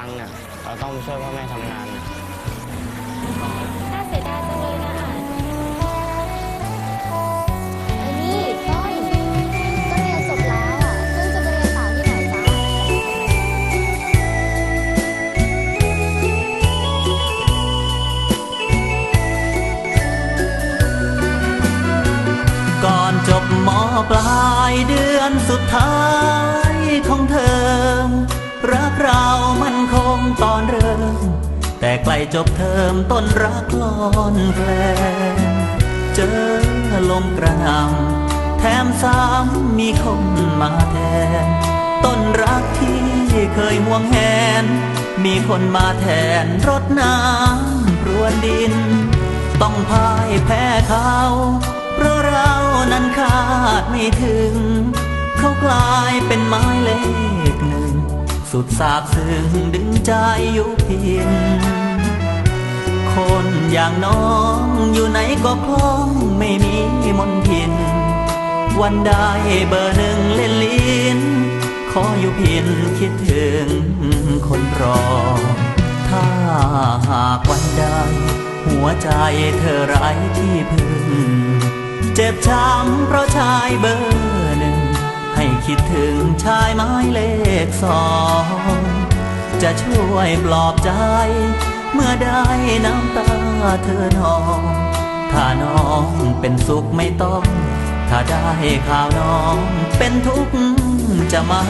เราต้องช่วยพ่อแม่ทำงานนะน่าเสียดายจังเลยนะเออนี่ต้นก็เรียนจบแล้วอะเพิ่งจะไปเรียนต่อที่ไหนจ๊ะ ก่อนจบหมอปลายเดือนสุดท้ายของเทอม รักเรามันคงตอนเริ่ม แต่ใกล้จบเทอมต้นรักลอนแกลเจอลมกระหน่ำแถมซ้ำมีคนมาแทน ต้นรักที่เคยห่วงแหน มีคนมาแทนรดน้ำรวนดิน ต้องพ่ายแพ้เขาเพราะเรานั้นคาดไม่ถึง เขากลายเป็นไม้เลขหนึ่ง สุดสาบซึ้งดึงใจอยู่เพียงคนอย่างน้องอยู่ไหนก็คล่องไม่มีมนทิน วันได้เบอร์หนึ่งเล่นลิ้น ขออยู่เพียงคิดถึงคนรอ ถ้าหากวันใดหัวใจเธอไร้ที่พึ่ง เจ็บช้ำเพราะชายเบอร์ คิดถึงชายไม้เลขสองจะช่วยปลอบใจ เมื่อได้น้ำตาเธอนอง ถ้าน้องเป็นสุขไม่ต้อง ถ้าได้ข่าวน้องเป็นทุกข์จะมา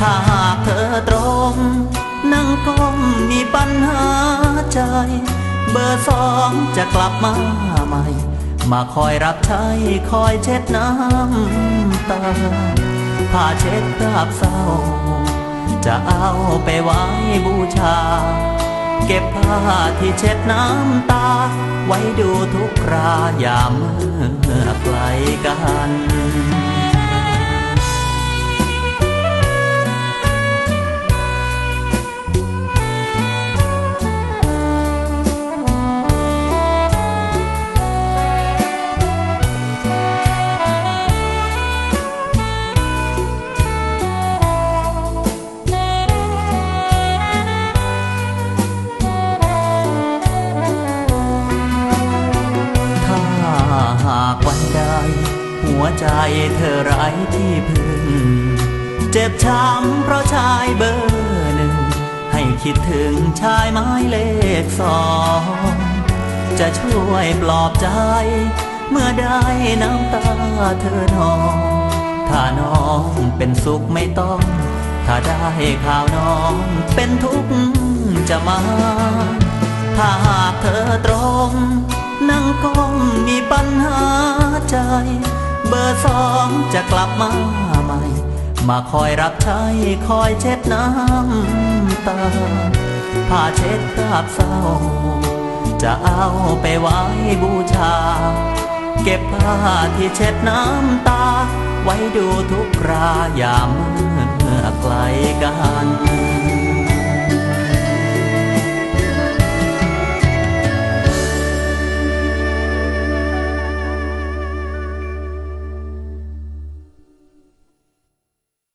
ถ้าหากเธอตรง นั่งก้มมีปัญหาใจ เบอร์สองจะกลับมาใหม่ มาคอยรับใช้คอยเช็ดน้ำตาผ้าเช็ดคราบเศร้า จะเอาไปไว้บูชา เก็บผ้าที่เช็ดน้ำตา ไว้ดูทุกครา ยามเมื่อไกลกัน วใจเธอไร้ที่พึ่ง เจ็บช้ำเพราะชายเบอร์หนึ่ง ให้คิดถึงชายไม้เลขสอง จะช่วยปลอบใจ เมื่อได้น้ำตาเธอนอง ถ้าน้องเป็นสุขไม่ต้อง ถ้าได้ข่าวน้องเป็นทุกข์จะมา ถ้าหากเธอตรงนั่งก้มมีปัญหาใจ เบอร์สองจะกลับมาใหม่ มาคอยรับใช้คอยเช็ดน้ำตาผ้าเช็ดคราบเศร้า จะเอาไปไว้บูชา เก็บผ้าที่เช็ดน้ำตา ไว้ดูทุกครายามเมื่อไกลกัน